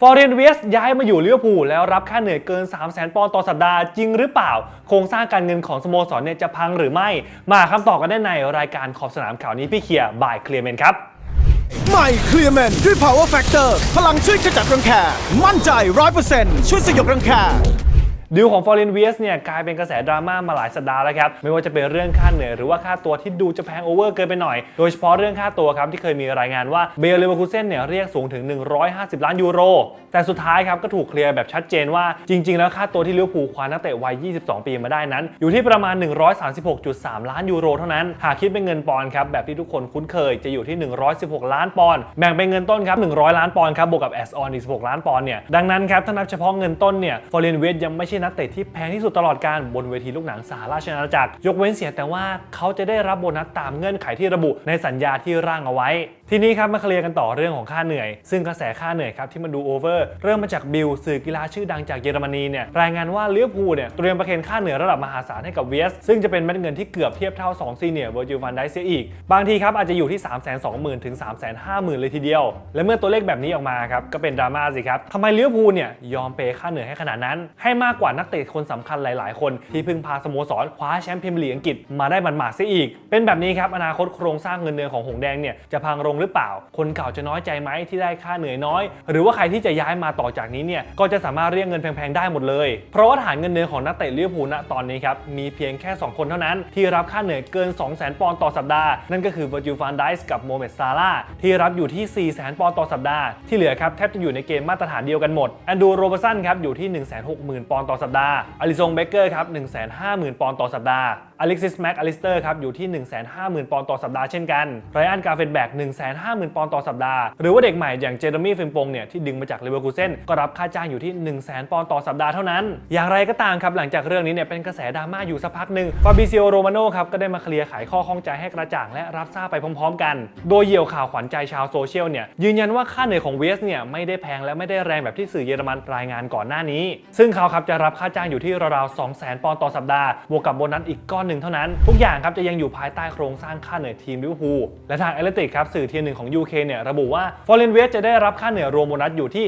ฟอร์เรนเวสย้ายมาอยู่ลิเวอร์พูลแล้วรับค่าเหนื่อยเกิน 3 0 0 0 0 0 ปอนด์ต่อสัปดาห์จริงหรือเปล่า โครงสร้างการเงินของสโมสรเนี่ยจะพังหรือไม่ มาคำตอบกันได้ในรายการขอบสนามข่าวนี้พี่เคียร์บ่ายเคลียร์เมนครับใหม่เคลียร์แมนด้วย Power Factor พลังช่วยขจัดรังแค มั่นใจ 100%ช่วยสยบรังแค ดิวของฟอร์เรนเวสเนี่ยกลายเป็นกระแสดราม่ามาหลายสัปดาห์แล้วครับ ไม่ว่าจะเป็นเรื่องค่าเหนื่อยหรือว่าค่าตัวที่ดูจะแพงโอเวอร์เกินไปหน่อย โดยเฉพาะเรื่องค่าตัวครับที่เคยมีรายงานว่าเบลเลเวอร์คูเซนเนี่ยเรียกสูงถึง 150 ล้านยูโร แต่สุดท้ายครับก็ถูกเคลียร์แบบชัดเจนว่าจริง ๆ แล้วค่าตัวที่ลิเวอร์พูลคว้านักเตะวัย 22 ปีมาได้นั้น อยู่ที่ประมาณ 136.3 ล้านยูโรเท่านั้น หากคิดเป็นเงินปอนด์ครับแบบที่ทุกคนคุ้นเคยจะอยู่ที่ 116 ล้านปอนด์แบ่งเป็นเงินต้นครับ 100 ล้านปอนด์ครับบวกกับแอสออนอีก16 ล้านปอนด์เนี่ยดังนั้นครับถ้านับเฉพาะเงินต้นเนี่ยฟอร์เรนเวสยังไม่ใช่นักเตะที่แพงที่สุดตลอดการบนเวทีลูกหนังสหราชอาณาจักร ยกเว้นเสียแต่ว่าเขาจะได้รับโบนัสตามเงื่อนไขที่ระบุในสัญญาที่ร่างเอาไว้ ทีนี้ครับมาเคลียร์กันต่อเรื่องของค่าเหนื่อย ซึ่งกระแสค่าเหนื่อยครับที่มันดูโอเวอร์เริ่มมาจากบิลสื่อกีฬาชื่อดังจากเยอรมนีเนี่ยรายงานว่าเลิเวอร์พูลเนี่ยเตรียมประเคนค่าเหนื่อยระดับมหาศาลให้กับเวสซึ่งจะเป็นเม็ดเงินที่เกือบเทียบเท่า2ซีเนียร์เวอร์จิลฟันได้เสียอีก บางทีครับอาจจะอยู่ที่ 3 2 0 0 0 0ถึง3 5 0 0 0 0 เลยทีเดียว และเมื่อตัวเลขแบบนี้ออกมาครับก็เป็นดราม่าสิครับทำไมลิเวอร์พูลเนี่ยยอมเปย์ค่าเหนื่อยให้ขนาดนั้นให้มากกว่านักเตะคนสำคัญหลาย ๆ คน ที่เพิ่งพาสโมสรคว้าแชมป์พรีเมียร์ลีกอังกฤษมาได้หมาดๆเสียอีก เป็นแบบนี้ครับอนาคตโครงสร้างเงินเดือนของหงแดงเนี่ยจะพังลงหรือเปล่า คนเก่าจะน้อยใจไหมที่ได้ค่าเหนื่อยน้อย หรือว่าใครที่จะย้ายมาต่อจากนี้เนี่ยก็จะสามารถเรียกเงินแพง ๆ ได้หมดเลย เพราะว่าฐานเงินเดือนของนักเตะลิเวอร์พูลณตอนนี้ครับมีเพียงแค่ 2 คนเท่านั้น ที่รับค่าเหนื่อยเกิน 200,000 ปอนด์ต่อสัปดาห์นั่นก็คือเวอร์จิลฟานไดส์กับโมเมดซาร่าที่รับอยู่ที่ 400,000 ปอนด์ต่อสัปดาห์ที่เหลือครับแทบจะอยู่ในเกณฑ์มาตรฐานเดียวกันหมดแอนดูโรเบสันครับอยู่ที่ 160,000 ปอนด์ต่อสัปดาห์อลิซงเบเกอร์ครับ150,000 ปอนด์ต่อสัปดาห์อเล็กซิสแม็กอลิสเตอร์ครับอยู่ที่ 150,000 ปอนด์ต่อสัปดาห์เช่นกันไรอันกาเฟนแบก150,000 ปอนด์ต่อสัปดาห์ หรือว่าเด็กใหม่อย่างเจเรมี่ฟิมปงเนี่ยที่ดึงมาจากเลเวอร์คูเซนก็รับค่าจ้างอยู่ที่ 100,000 ปอนด์ต่อสัปดาห์เท่านั้น อย่างไรก็ตามครับหลังจากเรื่องนี้เนี่ยเป็นกระแสดราม่าอยู่สักพักหนึ่งฟาบิซิโอโรมาโนครับก็ได้มาเคลียร์ไขข้อข้องใจให้กระจ่างและรับทราบไปพร้อมๆ กัน โดยเหยี่ยวข่าวขวัญใจชาวโซเชียลเนี่ยยืนยันว่าค่าเหนื่อยของเวสเนี่ยไม่ได้แพงและไม่ได้แรงแบบที่สื่อเยอรมันรายงานก่อนหน้านี้ ซึ่งเขาครับจะรับค่าจ้างอยู่ที่ราวๆ2 0 0 0 0ปอนด์ต่อสัปดาห์ บวกกับโบนัสอีกก้อนหนึ่งเท่านั้น ทุกอย่างครับจะยังอยู่ภายใต้โครงสร้างค่าเหนื่อยทีมลิเวอร์พูล และทางเอเลติกครับสื่อเทียหนึ่งของ UK เนี่ยระบุว่าฟอร์เรนเวสจะได้รับค่าเหนื่อยรวมโบนัสอยู่ที่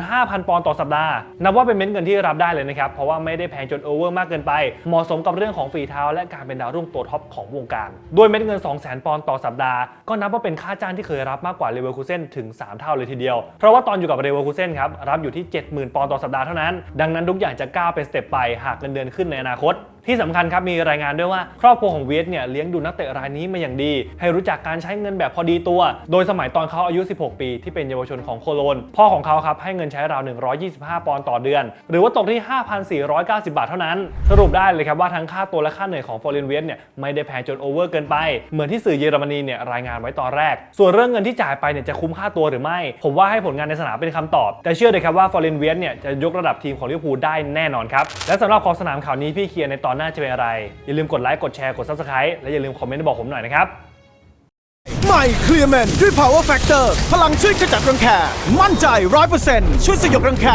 245,000 ปอนด์ต่อสัปดาห์ นับว่าเป็นเม็ดเงินที่รับได้เลยนะครับ เพราะว่าไม่ได้แพงจนโอเวอร์มากเกินไป เหมาะสมกับเรื่องของฝีเท้า และการเป็นดาวรุ่งตัวท็อปของวงการ ด้วยเม็ดเงิน 200,000 ปอนด์ต่อสัปดาห์ ก็นับว่าเป็นค่าจ้างที่เคยรับมากกว่าเลเวอร์คูเซนถึง 3 เท่าเลยทีเดียว เพราะว่าตอนอยู่กับเลเวอร์คูเซนครับรับอยู่ที่ 70,000 ปอนด์ต่อสัปดาห์เท่านั้น ดังนั้นทุกอย่างจะก้าวเป็นสเต็ปไปหากเงินเดือนขึ้นในอนาคต ที่สำคัญครับมีรายงานด้วยว่าครอบครัวของเวสเนี่ยเลี้ยงดูนักเตะรายนี้มาอย่างดี ให้รู้จักการใช้เงินแบบพอดีตัว โดยสมัยตอนเขาอายุ 16 ปี ที่เป็นเยาวชนของโคโลน พ่อของเขาครับให้เงินใช้ราว 125 ปอนด์ต่อเดือน หรือว่าตกที่ 5,490 บาทเท่านั้น สรุปได้เลยครับว่าทั้งค่าตัวและค่าเหนื่อยของฟอร์เรนเวสเนี่ยไม่ได้แพงจนโอเวอร์เกินไป เหมือนที่สื่อเยอรมนีเนี่ยรายงานไว้ตอนแรก ส่วนเรื่องเงินที่จ่ายไปเนี่ยจะคุ้มค่าตัวหรือไม่ ผมว่าให้ผลงานในสนามเป็นคำตอบ แต่เชื่อเลยครับว่าฟอร์เรนเวสเนี่ยจะยกระดับทีมของลิเวอร์พูลได้แน่นอนครับและสำหรับขอบสนามข่าวนี้พี่เคียร์ในตอนหน้าจะเป็นอะไร อย่าลืมกดไลค์กดแชร์กด Subscribe และอย่าลืมคอมเมนต์บอกผมหน่อยนะครับ ใหม่เคลียร์แมนด้วย Power Factor พลังช่วยขจัดรังแค มั่นใจ 100%ช่วยสยบรังแค